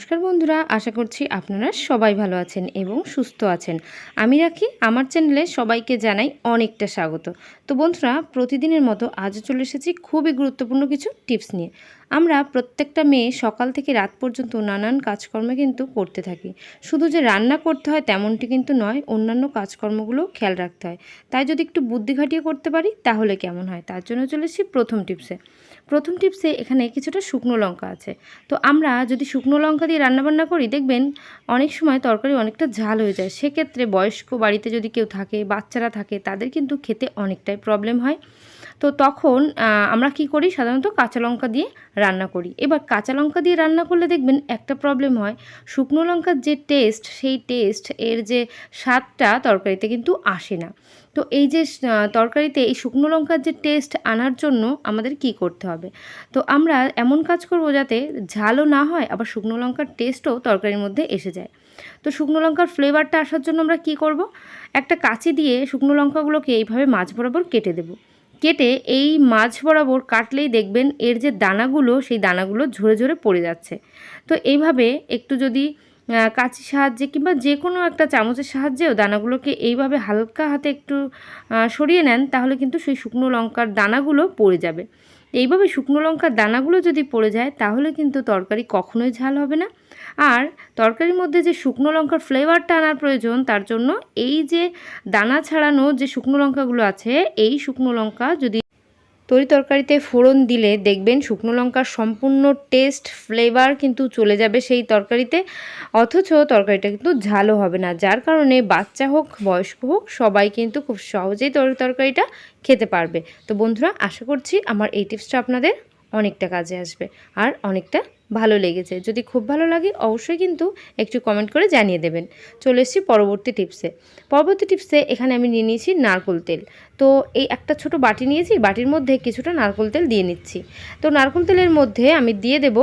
নমস্কার বন্ধুরা, আশা করছি আপনারা সবাই ভালো আছেন এবং সুস্থ আছেন। আমি রাখি, আমার চ্যানেলে সবাইকে জানাই অনেকটা স্বাগত। তো বন্ধুরা, প্রতিদিনের মতো আজও চলে এসেছি খুবই গুরুত্বপূর্ণ কিছু টিপস নিয়ে। আমরা প্রত্যেকটা মেয়ে সকাল থেকে রাত পর্যন্ত নানান কাজকর্ম কিন্তু করতে থাকি। শুধু যে রান্না করতে হয় তেমনটি কিন্তু নয়, অন্যান্য কাজকর্মগুলো খেয়াল রাখতে হয়। তাই যদি একটু বুদ্ধি খাটিয়ে করতে পারি, তাহলে কেমন হয়? তার জন্য চলে এসেছি প্রথম টিপসে। প্রথম টিপসে এখানে কিছুটা শুকনো লঙ্কা আছে। তো আমরা যদি শুকনো লঙ্কা দিয়ে রান্নাবান্না করি, দেখবেন অনেক সময় তরকারি অনেকটা ঝাল হয়ে যায়। সেক্ষেত্রে বয়স্ক বাড়িতে যদি কেউ থাকে, বাচ্চারা থাকে, তাদের কিন্তু খেতে অনেকটাই প্রবলেম হয়। তো তখন আমরা কি করি? সাধারণত কাঁচা লঙ্কা দিয়ে রান্না করি। এবার কাঁচা লঙ্কা দিয়ে রান্না করলে দেখবেন একটা প্রবলেম হয়। শুকনো লঙ্কার যে টেস্ট সেই টেস্ট এর যে স্বাদটা তরকারিতে কিন্তু আসে না। তো এই যে তরকারিতে এই শুকনো লঙ্কার যে টেস্ট আনার জন্য আমাদের কি করতে হবে? তো আমরা এমন কাজ করব যাতে ঝালও না হয়, আবার শুকনো লঙ্কার টেস্টও তরকারির মধ্যে এসে যায়। তো শুকনো লঙ্কার ফ্লেভারটা আসার জন্য আমরা কি করব? একটা কাঁচি দিয়ে শুকনো লঙ্কাগুলোকে এইভাবে মাছ বরাবর কেটে দেব। কেটে এই মাছ বরাবর কাটলেই দেখবেন এর যে দানাগুলো, সেই দানাগুলো ঝরে ঝরে পড়ে যাচ্ছে। তো এইভাবে একটু যদি কাঁচির সাহায্যে কিংবা যে কোনো একটা চামচের সাহায্যেও দানাগুলোকে এইভাবে হালকা হাতে একটু সরিয়ে নেন, তাহলে কিন্তু সেই শুকনো লঙ্কার দানাগুলো পড়ে যাবে। এইভাবে শুকনো লঙ্কার দানাগুলো যদি পড়ে যায়, তাহলে কিন্তু তরকারি কখনোই ঝাল হবে না। আর তরকারির মধ্যে যে শুকনো লঙ্কার ফ্লেভারটা আনার প্রয়োজন, তার জন্য এই যে দানা ছাড়ানো যে শুকনো লঙ্কাগুলো আছে, এই শুকনো লঙ্কা যদি তরি তরকারিতে ফোড়ন দিলে দেখবেন শুকনো লঙ্কার সম্পূর্ণ টেস্ট ফ্লেভার কিন্তু চলে যাবে সেই তরকারিতে। অথচ তরকারিটা কিন্তু ঝালও হবে না। যার কারণে বাচ্চা হোক, বয়স্ক হোক, সবাই কিন্তু খুব সহজেই তরি তরকারিটা খেতে পারবে। তো বন্ধুরা, আশা করছি আমার এই টিপসটা আপনাদের অনেকটা কাজে আসবে। আর অনেকটা ভালো লেগেছে। যদি খুব ভালো লাগে, অবশ্যই কিন্তু একটু কমেন্ট করে জানিয়ে দেবেন। চলে এসেছি পরবর্তী টিপসে পরবর্তী টিপসে এখানে আমি নিয়ে নিয়েছি নারকোল তেল। তো এই একটা ছোট বাটি নিয়েছি, বাটির মধ্যে কিছুটা নারকোল তেল দিয়ে নিচ্ছি। তো নারকোল তেলের মধ্যে আমি দিয়ে দেব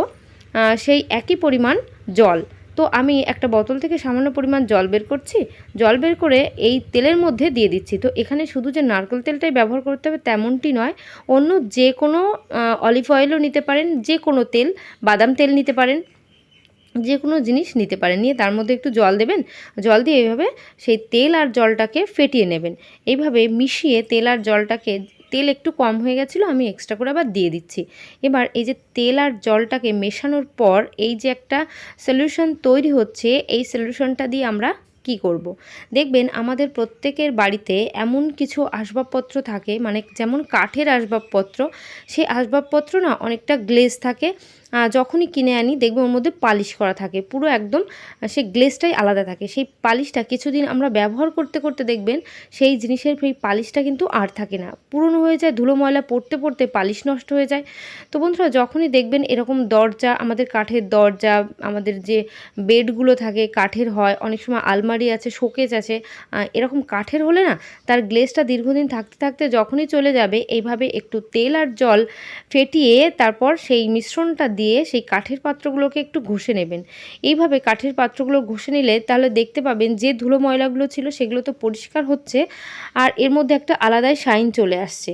সেই একই পরিমাণ জল। তো আমি একটা বোতল থেকে সামান্য পরিমাণ জল বের করছি। জল বের করে এই তেলের মধ্যে দিয়ে দিচ্ছি। তো এখানে শুধু যে নারকেল তেলটাই ব্যবহার করতে হবে তেমনটি নয়, অন্য যে কোনো অলিভ অয়েলও নিতে পারেন, যে কোনো তেল, বাদাম তেল নিতে পারেন, যে কোনো জিনিস নিতে পারেন। নিয়ে তার মধ্যে একটু জল দেবেন। জল দিয়ে এইভাবে সেই তেল আর জলটাকে ফেটিয়ে নেবেন। এইভাবে মিশিয়ে তেল আর জলটাকে তেল একটু কম হয়ে গেছিল, আমি এক্সট্রা করে আবার দিয়ে দিচ্ছি এবার এই যে তেল আর জলটাকে মেশানোর পর এই যে একটা সলিউশন তৈরি হচ্ছে, এই সলিউশনটা দিয়ে আমরা কি করব। দেখবেন আমাদের প্রত্যেকের বাড়িতে এমন কিছু আসবাবপত্র থাকে মানে যেমন কাঠের আসবাবপত্র, সেই আসবাবপত্র না অনেকটা গ্লেজ থাকে যখনই কিনে আনি, দেখবে ওর মধ্যে পালিশ করা থাকে। পুরো একদম সেই গ্লেজটাই আলাদা থাকে। সেই পালিশটা কিছুদিন আমরা ব্যবহার করতে করতে দেখবেন, সেই জিনিসের সেই পালিশটা কিন্তু আর থাকে না। পুরনো হয়ে যায়, ধুলো ময়লা পড়তে পড়তে পালিশ নষ্ট হয়ে যায়। তো বন্ধুরা, যখনই দেখবেন এরকম দরজা, আমাদের কাঠের দরজা, আমাদের যে বেডগুলো থাকে, কাঠের হয়, অনেক সময় আলমারি আছে শোকেজ আছে এরকম কাঠের হলে না, তার গ্লেজটা দীর্ঘদিন থাকতে থাকতে যখনই চলে যাবে, এইভাবে একটু তেল আর জল ফেটিয়ে তারপর সেই মিশ্রণটা দিয়ে সেই কাঠের পাত্রগুলোকে একটু ঘষে নেবেন। এইভাবে কাঠের পাত্রগুলো ঘষে নিলে তাহলে দেখতে পাবেন যে ধুলো ময়লাগুলো ছিল সেগুলো তো পরিষ্কার হচ্ছে আর এর মধ্যে একটা আলাদাই শাইন চলে আসছে।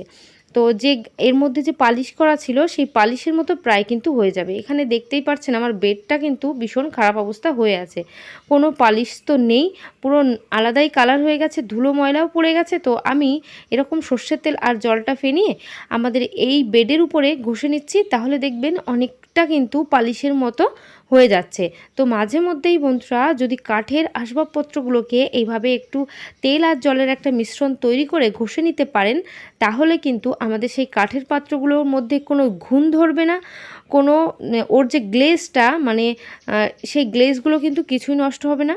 তো যে এর মধ্যে যে পালিশ করা ছিল, সেই পালিশের মতো প্রায় কিন্তু হয়ে যাবে। এখানে দেখতেই পাচ্ছেন আমার বেডটা কিন্তু ভীষণ খারাপ অবস্থা হয়ে আছে। কোনো পালিশ তো নেই, পুরো আলাদাই কালার হয়ে গেছে, ধুলো ময়লাও পড়ে গেছে। তো আমি এরকম সর্ষের তেল আর জলটা ফেনিয়ে আমাদের এই বেডের উপরে ঘষে নিচ্ছি, তাহলে দেখবেন অনেকটা কিন্তু পালিশের মতো হয়ে যাচ্ছে। তো মাঝে মধ্যেই বন্ধুরা, যদি কাঠের আসবাবপত্রগুলোকে এইভাবে একটু তেল আর জলের একটা মিশ্রণ তৈরি করে ঘষে নিতে পারেন তাহলে কিন্তু আমাদের সেই কাঠের পাত্রগুলোর মধ্যে কোনো ঘুণ ধরবে না। কোনো ওর যে গ্লেজটা মানে সেই গ্লেজগুলো কিন্তু কিছুই নষ্ট হবে না।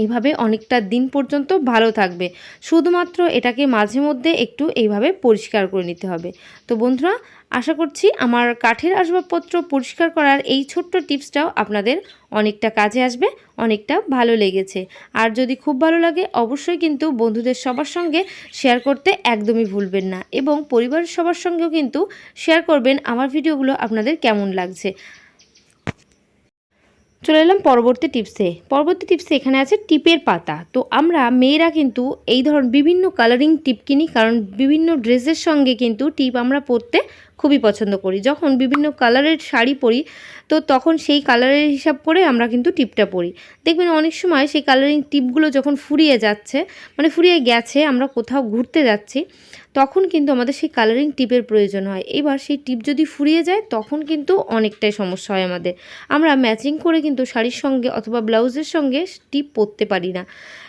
এইভাবে অনেকটা দিন পর্যন্ত ভালো থাকবে। শুধুমাত্র এটাকে মাঝে মধ্যে একটু এইভাবে পরিষ্কার করে নিতে হবে। তো বন্ধুরা, আশা করছি আমার কাঠের আসবাবপত্র পরিষ্কার করার এই ছোট্ট টিপসটাও আপনাদের অনেকটা কাজে আসবে, অনেকটা ভালো লেগেছে। আর যদি খুব ভালো লাগে, অবশ্যই কিন্তু বন্ধুদের সবার সঙ্গে শেয়ার করতে একদমই ভুলবেন না। এবং পরিবারের সবার সঙ্গেও কিন্তু শেয়ার করবেন আমার ভিডিওগুলো আপনাদের কেমন লাগছে। চলে এলাম পরবর্তী টিপসে। পরবর্তী টিপসে এখানে আছে টিপের পাতা। তো আমরা মেয়েরা কিন্তু এই ধরনের বিভিন্ন কালারিং টিপ কিনি, কারণ বিভিন্ন ড্রেসের সঙ্গে কিন্তু টিপ আমরা পরতে খুবই পছন্দ করি। যখন বিভিন্ন কালারের শাড়ি পরি, তো তখন সেই কালারের হিসাব করে আমরা কিন্তু টিপটা পরি। দেখবেন অনেক সময় সেই কালারিং টিপগুলো যখন ফুরিয়ে যাচ্ছে মানে ফুরিয়ে গেছে, আমরা কোথাও ঘুরতে যাচ্ছি তখন কিন্তু আমাদের সেই কালারিং টিপের প্রয়োজন হয়। এবার সেই টিপ যদি ফুরিয়ে যায়, তখন কিন্তু অনেকটাই সমস্যা হয় আমাদের। আমরা ম্যাচিং করে কিন্তু শাড়ির সঙ্গে অথবা ব্লাউজের সঙ্গে টিপ পরতে পারি না।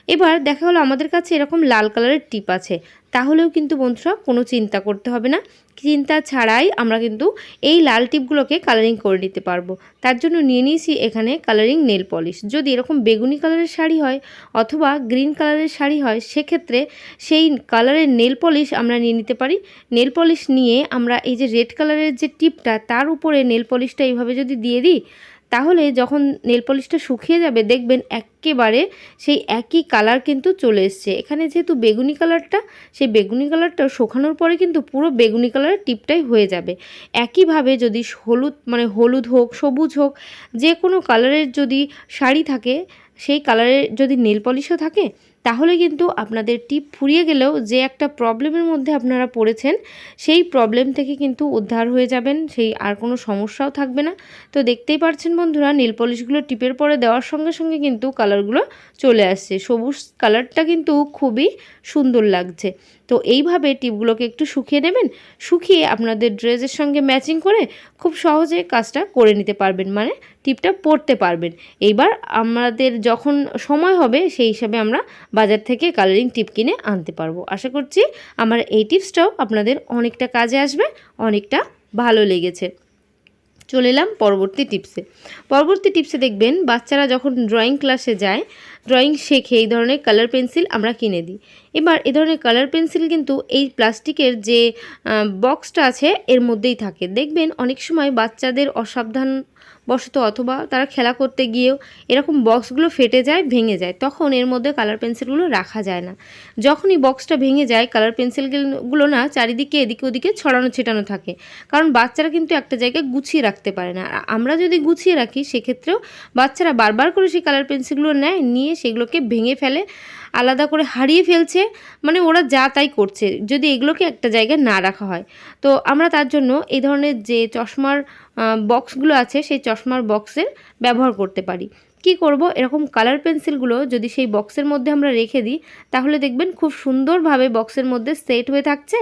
এবার দেখা হলো আমাদের কাছে এরকম লাল কালারের টিপ আছে। তাহলেও কিন্তু বন্ধুরা কোনো চিন্তা করতে হবে না। চিন্তা ছাড়াই আমরা কিন্তু এই লাল টিপগুলোকে কালারিং করে নিতে পারব। তার জন্য নিয়ে নিয়েছি এখানে কালারিং নেল পলিশ যদি এরকম বেগুনি কালারের শাড়ি হয় অথবা গ্রিন কালারের শাড়ি হয়, সেক্ষেত্রে সেই কালারের নেল পলিশ আমরা নিয়ে নিতে পারি। নেল পলিশ নিয়ে আমরা এই যে রেড কালারের যে টিপটা, তার উপরে নেল পলিশটা এইভাবে যদি দিয়ে দিই তাহলে যখন নেল পলিশটা শুকিয়ে যাবে, দেখবেন একেবারে সেই একই কালার কিন্তু চলে এসছে। এখানে যেহেতু বেগুনি কালারটা সেই বেগুনি কালারটা শুকানোর পরে কিন্তু পুরো বেগুনি কালারের টিপটাই হয়ে যাবে। একইভাবে যদি হলুদ মানে হলুদ হোক, সবুজ হোক, যে কোনো কালারের যদি শাড়ি থাকে, সেই কালারের যদি নেল পলিশও থাকে তাহলে কিন্তু আপনাদের টিপ ফুরিয়ে গেলেও যে একটা প্রবলেমের মধ্যে আপনারা পড়েছেন, সেই প্রবলেম থেকে কিন্তু উদ্ধার হয়ে যাবেন, সেই আর কোনো সমস্যাও থাকবে না। তো দেখতেই পাচ্ছেন বন্ধুরা, নীল পলিশগুলো টিপের পরে দেওয়ার সঙ্গে সঙ্গে কিন্তু কালারগুলো চলে আসছে। সবুজ কালারটা কিন্তু খুবই সুন্দর লাগছে। তো এইভাবে টিপগুলোকে একটু শুকিয়ে নেবেন, শুকিয়ে আপনাদের ড্রেসের সঙ্গে ম্যাচিং করে খুব সহজে কাজটা করে নিতে পারবেন মানে টিপটা পরতে পারবেন। এইবার আমাদের যখন সময় হবে, সেই হিসাবে আমরা বাজার থেকে কালারিং টিপ কিনে আনতে পারব। আশা করছি আমার এই টিপসটাও আপনাদের অনেকটা কাজে আসবে, অনেকটা ভালো লেগেছে। চলে এলাম পরবর্তী টিপসে। পরবর্তী টিপসে দেখবেন, বাচ্চারা যখন ড্রয়িং ক্লাসে যায় ড্রয়িং শেখে, এই ধরনের কালার পেন্সিল আমরা কিনে দিই। এবার এ ধরনের কালার পেন্সিল কিন্তু এই প্লাস্টিকের যে বক্সটা আছে, এর মধ্যেই থাকে। দেখবেন অনেক সময় বাচ্চাদের অসাবধান বশত অথবা তারা খেলা করতে গিয়েও এরকম বক্সগুলো ফেটে যায়, ভেঙে যায়। তখন এর মধ্যে কালার পেন্সিলগুলো রাখা যায় না। যখনই বক্সটা ভেঙে যায় কালার পেন্সিলগুলো না চারিদিকে এদিকে ওদিকে ছড়ানো ছিটানো থাকে। কারণ বাচ্চারা কিন্তু একটা জায়গায় গুছিয়ে রাখতে পারে না। আর আমরা যদি গুছিয়ে রাখি, সেক্ষেত্রেও বাচ্চারা বারবার করে সেই কালার পেন্সিলগুলো নেয়, নিয়ে সেগুলোকে ভেঙে ফেলে। আলাদা করে হারিয়ে ফেলছে মানে ওরা যা তাই করছে, যদি এগুলোকে একটা জায়গায় না রাখা হয়। তো আমরা তার জন্য এই ধরনের যে চশমার বক্সগুলো আছে, সেই চশমার বক্সের ব্যবহার করতে পারি। কি করব? এরকম কালার পেন্সিলগুলো যদি সেই বক্সের মধ্যে আমরা রেখে দিই, তাহলে দেখবেন খুব সুন্দরভাবে বক্সের মধ্যে সেট হয়ে থাকছে।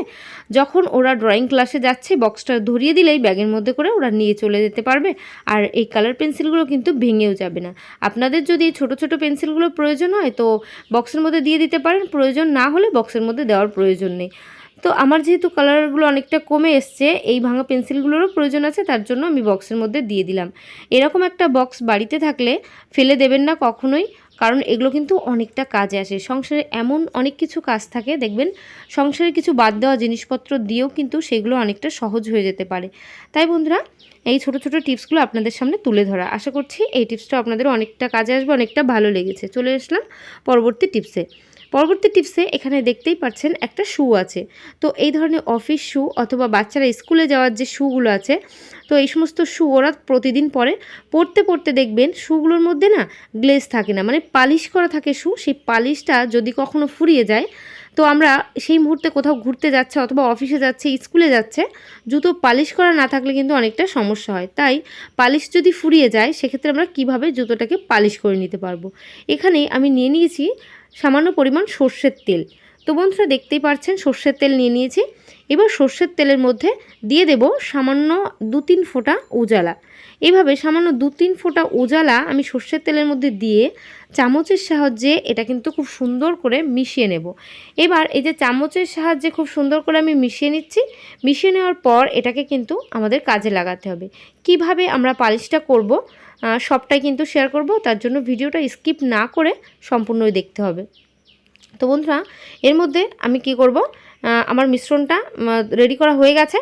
যখন ওরা ড্রয়িং ক্লাসে যাচ্ছে বক্সটা ধরিয়ে দিলেই ব্যাগের মধ্যে করে ওরা নিয়ে চলে যেতে পারবে। আর এই কালার পেন্সিলগুলো কিন্তু ভেঙেও যাবে না। আপনাদের যদি ছোট ছোট পেন্সিলগুলো প্রয়োজন হয়, তো বক্সের মধ্যে দিয়ে দিতে পারেন। প্রয়োজন না হলে বক্সের মধ্যে দেওয়ার প্রয়োজন নেই। তো আমার যেহেতু কালারগুলো অনেকটা কমে এসছে, এই ভাঙা পেন্সিলগুলোরও প্রয়োজন আছে, তার জন্য আমি বক্সের মধ্যে দিয়ে দিলাম। এরকম একটা বক্স বাড়িতে থাকলে ফেলে দেবেন না কখনোই, কারণ এগুলো কিন্তু অনেকটা কাজে আসে। সংসারে এমন অনেক কিছু কাজ থাকে, দেখবেন সংসারে কিছু বাদ দেওয়া জিনিসপত্র দিয়েও কিন্তু সেগুলো অনেকটা সহজ হয়ে যেতে পারে। তাই বন্ধুরা, এই ছোট ছোট টিপসগুলো আপনাদের সামনে তুলে ধরা। আশা করছি এই টিপসটা আপনাদের অনেকটা কাজে আসবে, অনেকটা ভালো লেগেছে। চলে আসলাম পরবর্তী টিপসে। পরবর্তী টিপসে এখানে দেখতেই পাচ্ছেন একটা শু আছে। তো এই ধরনের অফিস শু অথবা বাচ্চারা স্কুলে যাওয়ার যে শুগুলো আছে, তো এই সমস্ত শু ওরা প্রতিদিন পরে। পড়তে পড়তে দেখবেন শুগুলোর মধ্যে না গ্লেজ থাকে না মানে পালিশ করা থাকে শু, সেই পালিশটা যদি কখনো ফুরিয়ে যায়, তো আমরা সেই মুহূর্তে কোথাও ঘুরতে যাচ্ছে অথবা অফিসে যাচ্ছে, স্কুলে যাচ্ছে, জুতো পালিশ করা না থাকলে কিন্তু অনেকটা সমস্যা হয়। তাই পালিশ যদি ফুরিয়ে যায়, সেক্ষেত্রে আমরা কীভাবে জুতোটাকে পালিশ করে নিতে পারব? এখানে আমি নিয়ে নিয়েছি সামান্য পরিমাণ সর্ষের তেল। তো বন্ধুরা, দেখতেই পাচ্ছেন সর্ষের তেল নিয়ে নিয়েছি। এবার সর্ষের তেলের মধ্যে দিয়ে দেব সামান্য দু তিন ফোঁটা উজালা। এভাবে সামান্য দু তিন ফোঁটা উজালা আমি সর্ষের তেলের মধ্যে দিয়ে চামচের সাহায্যে এটা কিন্তু খুব সুন্দর করে মিশিয়ে নেব। এবার এই যে চামচের সাহায্যে খুব সুন্দর করে আমি মিশিয়ে নিচ্ছি, মিশিয়ে নেওয়ার পর এটাকে কিন্তু আমাদের কাজে লাগাতে হবে। কীভাবে আমরা পালিশটা করব? সবটাই কিন্তু শেয়ার করব। তার জন্য ভিডিওটা স্কিপ না করে সম্পূর্ণই দেখতে হবে। তো বন্ধুরা, এর মধ্যে আমি কি করব? আমার মিশ্রণটা রেডি করা হয়ে গেছে।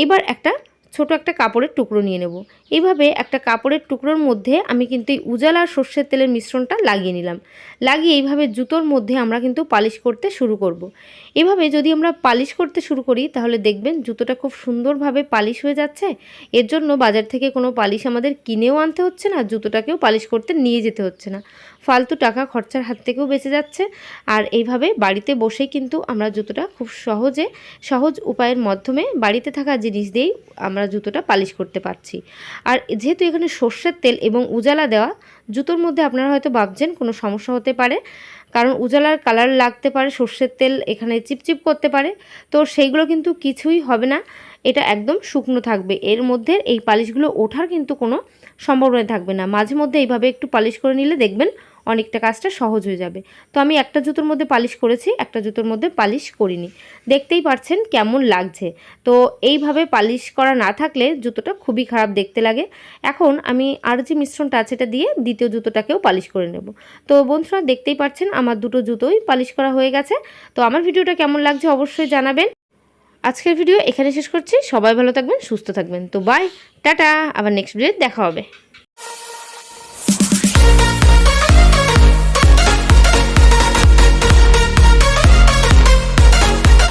এইবার একটা ছোট একটা কাপড়ের টুকরো নিয়ে নেব। এইভাবে একটা কাপড়ের টুকরোর মধ্যে আমি কিন্তু এই উজালা আর সর্ষের তেলের মিশ্রণটা লাগিয়ে নিলাম। লাগিয়ে এইভাবে জুতোর মধ্যে আমরা কিন্তু পালিশ করতে শুরু করব। এভাবে যদি আমরা পালিশ করতে শুরু করি, তাহলে দেখবেন জুতোটা খুব সুন্দরভাবে পালিশ হয়ে যাচ্ছে। এর জন্য বাজার থেকে কোনো পালিশ আমাদের কিনেও আনতে হচ্ছে না, জুতোটাকেও পালিশ করতে নিয়ে যেতে হচ্ছে না। ফালতু টাকা খরচার হাত থেকেও বেঁচে যাচ্ছে। আর এইভাবে বাড়িতে বসেই কিন্তু আমরা জুতোটা খুব সহজে, সহজ উপায়ের মাধ্যমে বাড়িতে থাকা জিনিস দিয়েই আমরা জুতোটা পালিশ করতে পারছি। আর যেহেতু এখানে সর্ষের তেল এবং উজালা দেওয়া, জুতোর মধ্যে আপনারা হয়তো ভাবছেন কোনো সমস্যা হতে পারে। কারণ উজালার কালার লাগতে পারে, সর্ষের তেল এখানে চিপচিপ করতে পারে। তো সেইগুলো কিন্তু কিছুই হবে না, এটা একদম শুকনো থাকবে। এর মধ্যে এই পালিশগুলো ওঠার কিন্তু কোনো সম্ভাবনা থাকবে না। মাঝে মধ্যে এইভাবে একটু পালিশ করে নিলে দেখবেন অনেকটা কাজটা সহজ হয়ে যাবে। তো আমি একটা জুতোর মধ্যে পালিশ করেছি, একটা জুতোর মধ্যে পালিশ করিনি। দেখতেই পাচ্ছেন কেমন লাগছে। তো এইভাবে পালিশ করা না থাকলে জুতোটা খুবই খারাপ দেখতে লাগে। এখন আমি আর যে মিশ্রণটা আছে এটা দিয়ে দ্বিতীয় জুতোটাকেও পালিশ করে নেব। তো বন্ধুরা, দেখতেই পাচ্ছেন আমার দুটো জুতোই পালিশ করা হয়ে গেছে। তো আমার ভিডিওটা কেমন লাগছে অবশ্যই জানাবেন। আজকের ভিডিও এখানে শেষ করছি। সবাই ভালো থাকবেন, সুস্থ থাকবেন। তো বাই টাটা। আবার নেক্সট ভিডিও দেখা হবে।